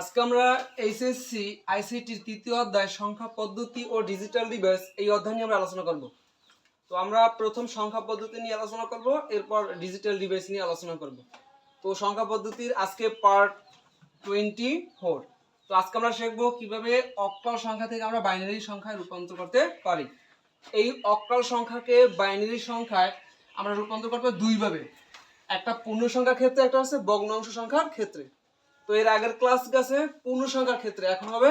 আজকে আমরা এইচএসসি আইসিটির তৃতীয় অধ্যায়, সংখ্যা পদ্ধতি ও ডিজিটাল ডিভাইস এই অধ্যায় নিয়ে আমরা আলোচনা করব। তো আমরা প্রথম সংখ্যা পদ্ধতি নিয়ে আলোচনা করব, এরপর ডিজিটাল ডিভাইস নিয়ে আলোচনা করব। তো সংখ্যা পদ্ধতির আজকে পার্ট টোয়েন্টি ফোর তো আজকে আমরা শিখব কীভাবে অক্টাল সংখ্যা থেকে আমরা বাইনারি সংখ্যায় রূপান্তর করতে পারি। এই অক্টাল সংখ্যাকে বাইনারি সংখ্যায় আমরা রূপান্তর করতে দুইভাবে। একটা পূর্ণ সংখ্যার ক্ষেত্রে একটা হচ্ছে ভগ্নাংশ সংখ্যার ক্ষেত্রে। তো এর আগের ক্লাস গেছে পূর্ণ সংখ্যার ক্ষেত্রে। এখন হবে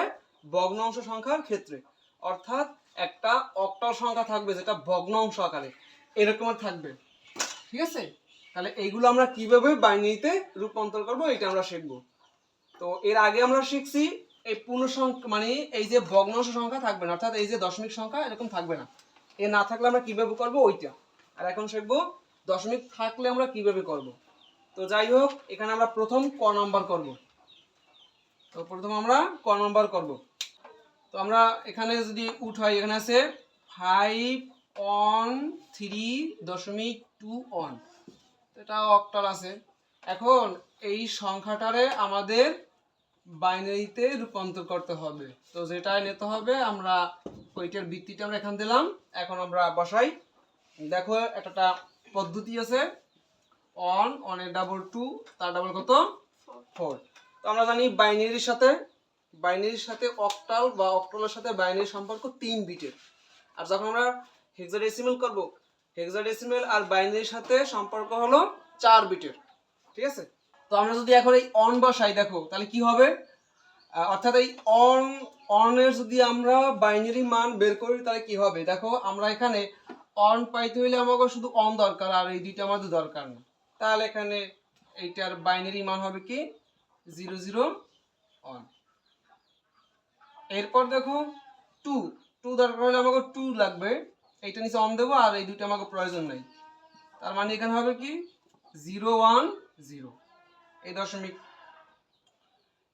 ভগ্নাংশ সংখ্যার ক্ষেত্রে। অর্থাৎ একটা অক্টাল সংখ্যা থাকবে যেটা ভগ্নাংশ আকারে। এরকম থাকবে। ঠিক আছে? তাহলে এইগুলো আমরা কীভাবে বাইনারিতে রূপান্তর করব এটা আমরা শিখব। তো এর আগে আমরা শিখছি এই পূর্ণ সংখ্যা মানে এই যে ভগ্নাংশ সংখ্যা থাকবে না, অর্থাৎ এই যে দশমিক সংখ্যা এরকম থাকবে না। এ না থাকলে আমরা কীভাবে করব? ওইটা। আর এখন শিখব দশমিক থাকলে আমরা কীভাবে করব? তো যাই হোক, এখানে আমরা প্রথম ক নাম্বার করব। তো প্রথম আমরা ক নাম্বার করব। তো আমরা এখানে যদি উঠাই এখানে আছে ফাইভ অন থ্রি দশমিক টু অন এটা অক্টাল আছে। এখন এই সংখ্যাটারে আমাদের বাইনারিতে রূপান্তর করতে হবে। তো যেটা নিতে হবে আমরা ওইটার ভিত্তিটা আমরা এখান দিলাম। এখন আমরা বসাই। দেখো একটা পদ্ধতি আছে। অন অনের ডাবল টু তার ডাবল কত? ফোর তো আমরা জানি বাইনারির সাথে বাইনারির সাথে অক্টাল বা অক্টালের সাথে বাইনারি সম্পর্ক তিন বিটের। আর যখন আমরা হেক্সাডেসিমেল করব হেক্সাডেসিমেল আর বাইনারির সাথে সম্পর্ক হলো চার বিটের, ঠিক আছে? তো আমরা যদি এখন এই অন বসাই, দেখো, তাহলে কি হবে? অর্থাৎ এই অন অনের যদি আমরা বাইনারি মান বের করি, তাহলে কি হবে? দেখো, আমরা এখানে অন পাইতে হইলে আমাকে শুধু অন দরকার, আর এই দুইটা আমাদের দরকার না। তাহলে এখানে এইটার বাইনারি মান হবে কি? জিরো জিরো অন এরপর দেখো টু। টু দরকার হলে আমাকে টু লাগবে। এইটা নিচে অন দেবো আর এই দুইটা আমাকে প্রয়োজন নেই। তার মানে এখানে হবে কি? Zero one zero. এই দশমিক।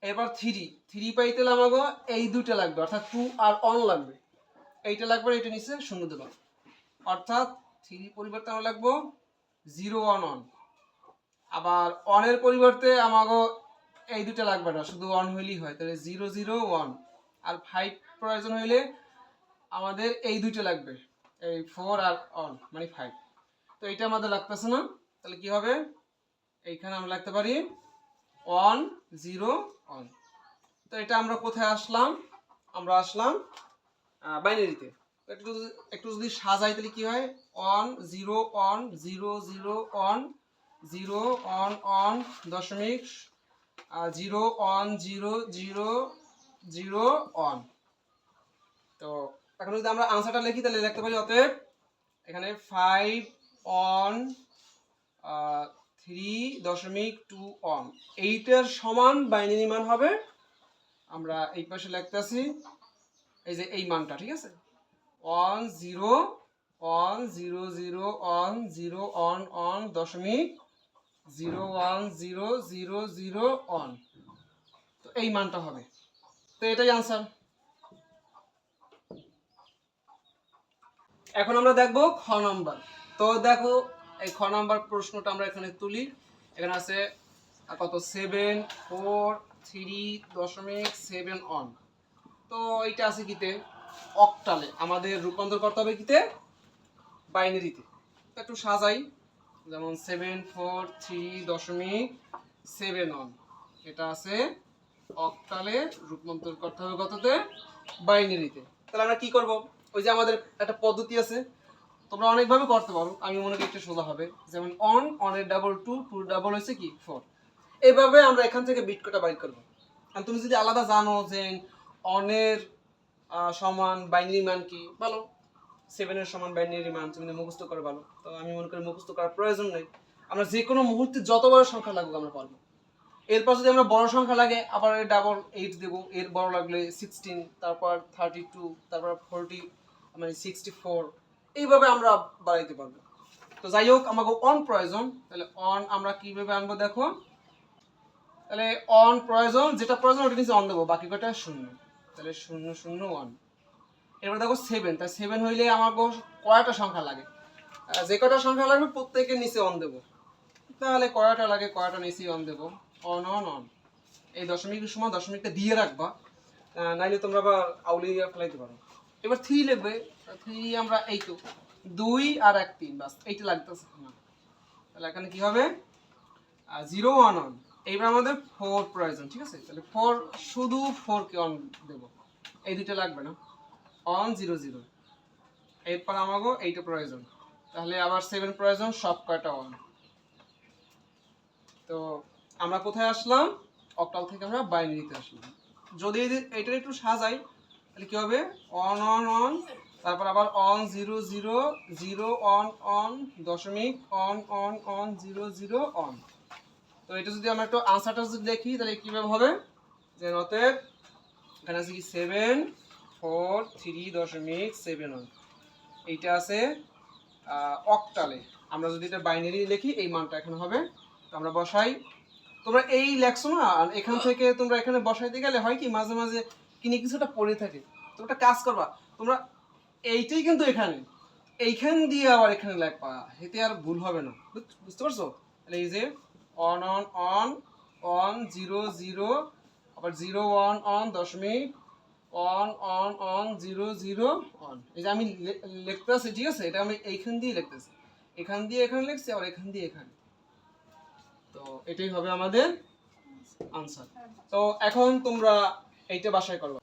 এরপর থ্রি। থ্রি পাইতে আমাকে এই দুইটা লাগবে, অর্থাৎ টু আর অন লাগবে। এইটা লাগবে এইটা নিচে শূন্য দেবো। অর্থাৎ থ্রি পরিবর্তে আমার লাগবো জিরো ওয়ান অন আবার অনের পরিবর্তে আমাকে এই দুটো লাগবে না, শুধু ওয়ান হইলেই হয়, তাহলে জিরো জিরো ওয়ান আর ফাইভ প্রয়োজন হইলে আমাদের এই দুইটা লাগবে, এই ফোর আর অন মানে ফাইভ তো এইটা আমাদের লাগতেছে না, তাহলে কি হবে? এইখানে আমরা লাগতে পারি ওয়ান জিরো অন তো এটা আমরা কোথায় আসলাম? আমরা আসলাম বাইনারিতে। একটু একটু যদি সাজাই, তাহলে কি হয়? One zero one zero zero one zero one one দশমিক zero one zero zero zero one তো এখন যদি আমরা আনসারটা লিখি, তাহলে লিখতে পারি অতএব এখানে ফাইভ অন থ্রি দশমিক টু অন এইটার সমান বাইনারি মান হবে, আমরা এই পাশে লিখতেছি, এই যে এই মানটা, ঠিক আছে? One zero one zero zero one zero one one দশমিক zero one zero zero zero one তো এই মানটা হবে। তো এটাই আনসার এখন আমরা দেখব খ নাম্বার। তো দেখো, এই খ নাম্বার প্রশ্নটা আমরা এখানে তুলি। এখানে আছে কত? সেভেন ফোর থ্রি দশমিক সেভেন অন তো এইটা আছে কিতে? অক্টালে আমাদের রূপান্তর করতে হবে কিতে? বাইনারিতে। একটু সাজাই। যেমন সেভেন ফোর থ্রি দশমিক সেভেন অন এটা আছে অক্টালে রূপান্তর করতে হবে কততে? বাইনারিতে তাহলে আমরা কি করব? ওই যে আমাদের একটা পদ্ধতি আছে। তোমরা অনেকভাবে করতে পারো। আমি মনে করি একটু সোজা হবে। যেমন অন অনের ডাবল টু টু ডাবল হয়েছে কি? ফোর এইভাবে আমরা এখান থেকে বিট কটা বাইর করব। আর তুমি যদি আলাদা জানো যে অনের সমান বাইনারি মান কি? ভালো। সেভেনের সমান বাইনারি মান, তুমি মুখস্থ করে ভালো তো আমি মনে করি মুখস্থ করার প্রয়োজন নেই। আমরা যে কোনো মুহূর্তে যত বড় সংখ্যা লাগুক আমরা পারব। এরপর যদি আমরা বড় সংখ্যা লাগে, আবার ডাবল এইট দেবো। এর বড় লাগলে সিক্সটিন তারপর থার্টি টু তারপর ফোরটি মানে সিক্সটি ফোর এইভাবে আমরা বাড়াইতে পারব। তো যাই হোক, আমাকে অন প্রয়োজন। তাহলে অন আমরা কীভাবে আনব দেখো? তাহলে অন প্রয়োজন, যেটা প্রয়োজন ওটা নিচে অন দেবো, বাকি কটা শূন্য? তাহলে শূন্য শূন্য ওয়ান এবার দেখো সেভেন তাই সেভেন হইলে আমাকে কয়টা সংখ্যা লাগে? যে কটা সংখ্যা লাগবে প্রত্যেকের নিচে অন দেবো। তাহলে কয়টা লাগে, কয়টা নিচে অন দেবো? অন অন অন এই দশমিকের সময় দশমিকটা দিয়ে রাখবা নাইলে তোমরা আবার আউলিয়া ফেলাইতে পারো। এবার থ্রি লিখবে থ্রি আমরা এই তো দুই আর এক তিন, বাস, এইটা লাগতেছে। না তাহলে এখানে কি হবে? জিরো ওয়ান অন এইবার আমাদের ফোর প্রয়োজন, ঠিক আছে? তাহলে ফোর শুধু ফোরকে অন দেব। এই দুইটা লাগবে না। অন জিরো জিরো এরপর আমাকে এইটা প্রয়োজন। তাহলে আবার সেভেন প্রয়োজন, সব কয়টা অন তো আমরা কোথায় আসলাম? অক্টাল থেকে আমরা বাইনারিতে আসলাম। যদি এইটার একটু সাজাই, তাহলে কি হবে? অন অন অন তারপর আবার one zero zero zero one one দশমিক one one one zero zero one তো এটা যদি আমরা একটু আনসারটা যদি দেখি, তাহলে কীভাবে হবে? যে অতএব, এখানে আছে কি সেভেন ফোর, থ্রি, দশমিক, সেভেন ওয়ান। এইটা আছে অক্টালে। আমরা যদি এটা বাইনারি লিখি, এই মানটা এখানে হবে। তো আমরা বসাই। তোমরা এই লেখছো না? আর এখান থেকে তোমরা এখানে বসাইতে গেলে হয় কি, মাঝে মাঝে কিনে কিছুটা পড়ে থাকে। তোমরা কাজ করবা, তোমরা এইটাই কিন্তু এখানে। এইখান দিয়ে আবার এখানে লেখবা। এতে আর ভুল হবে না। বুঝ- বুঝতে পারছ? তাহলে এই যে one one one one zero zero আবার জিরো ওয়ান অন দশমিক one one one zero zero one এই যে আমি লিখতে আছি ঠিক আছে? এটা আমি এইখান দিয়ে লিখতেছি এখান দিয়ে এখানে লিখছি আর এখান দিয়ে এখানে। তো এটাই হবে আমাদের আনসার তো এখন তোমরা এইটা বাসায় করবা